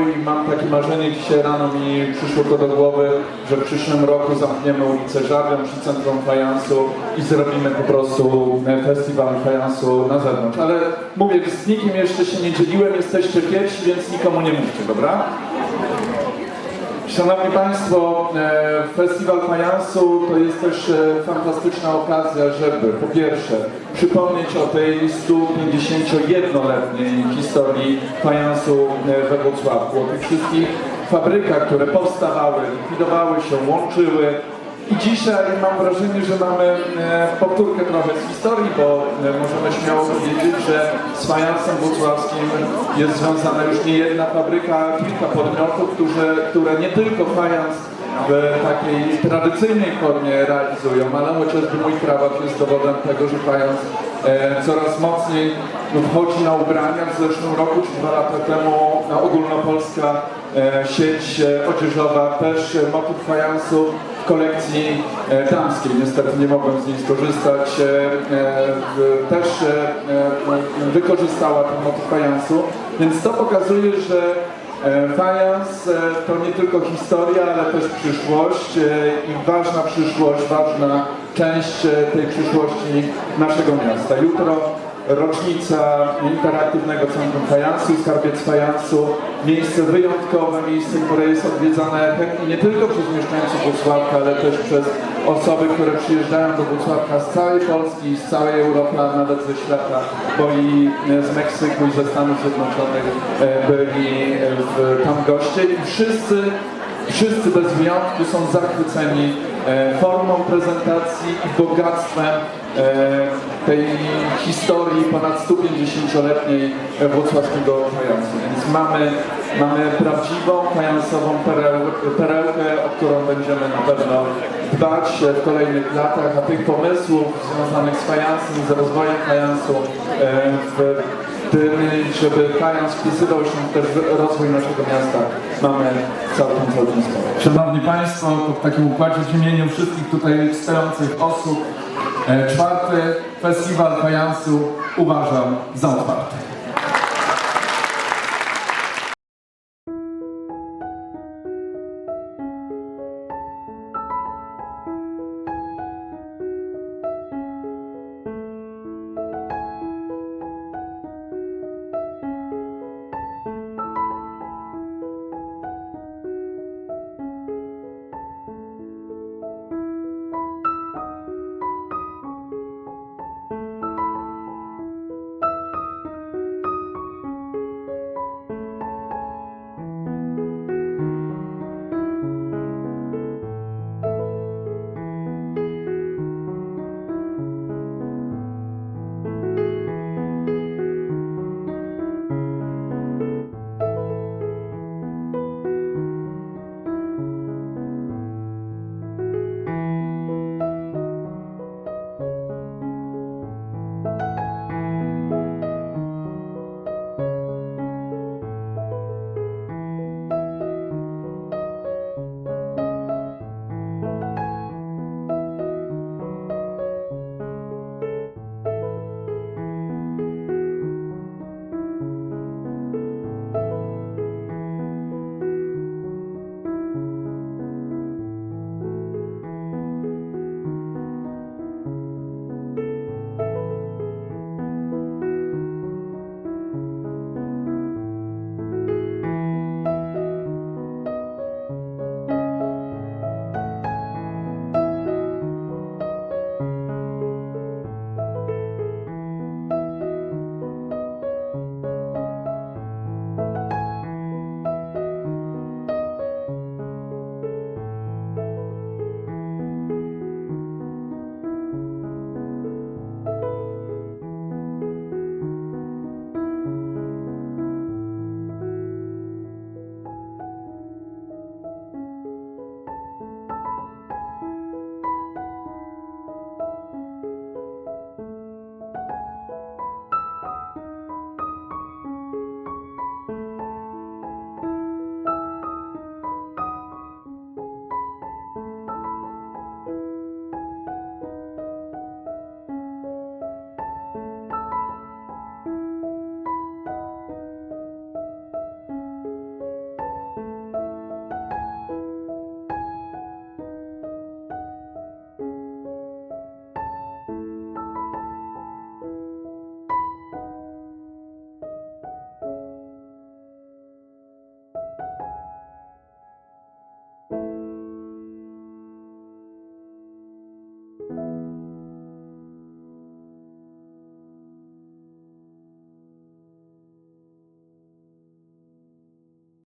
I mam takie marzenie, dzisiaj rano mi przyszło to do głowy, że w przyszłym roku zamkniemy ulicę Żabią przy Centrum Fajansu i zrobimy po prostu e, festiwal fajansu na zewnątrz. Ale mówię, z nikim jeszcze się nie dzieliłem, jesteście pierwsi, więc nikomu nie mówcie, dobra? Szanowni Państwo, e, Festiwal Fajansu to jest też e, fantastyczna okazja, żeby po pierwsze przypomnieć o tej 151-letniej historii fajansu e, we Wrocławku, o tych wszystkich fabrykach, które powstawały, likwidowały się, łączyły. I dzisiaj mam wrażenie, że mamy e, powtórkę trochę z historii, bo e, możemy śmiało powiedzieć, że z fajansem włocławskim jest związana już nie jedna fabryka, kilka podmiotów, które, które nie tylko fajans w takiej tradycyjnej formie realizują, ale chociażby mój krawat jest dowodem tego, że fajans e, coraz mocniej wchodzi na ubrania. W zeszłym roku, czy dwa lata temu, ogólnopolska sieć odzieżowa też motyw fajansu kolekcji e, damskiej. Niestety nie mogłem z niej skorzystać. E, e, też wykorzystała ten motyw fajansu, więc to pokazuje, że fajans to nie tylko historia, ale też przyszłość i ważna przyszłość, ważna część tej przyszłości naszego miasta. Jutro rocznica interaktywnego Centrum Fajansu, Skarbiec Fajansu, miejsce wyjątkowe, miejsce, które jest odwiedzane chętnie nie tylko przez mieszkańców Włocławka, ale też przez osoby, które przyjeżdżają do Włocławka z całej Polski, z całej Europy, a nawet ze świata, bo i e, z Meksyku i ze Stanów Zjednoczonych e, byli e, tam goście. I wszyscy Wszyscy bez wyjątku są zachwyceni e, formą prezentacji i bogactwem e, tej historii ponad 150-letniej e, włocławskiego fajansu. Więc mamy, mamy prawdziwą fajansową pereł, perełkę, o którą będziemy na pewno dbać w kolejnych latach, a tych pomysłów związanych z fajansem, z rozwojem fajansu e, w tym, żeby fajans wpisywał się też w rozwój naszego miasta, mamy całkiem, całkiem sporo. Szanowni Państwo, to w takim układzie w imieniu wszystkich tutaj stojących osób, e, czwarty festiwal fajansu uważam za otwarty.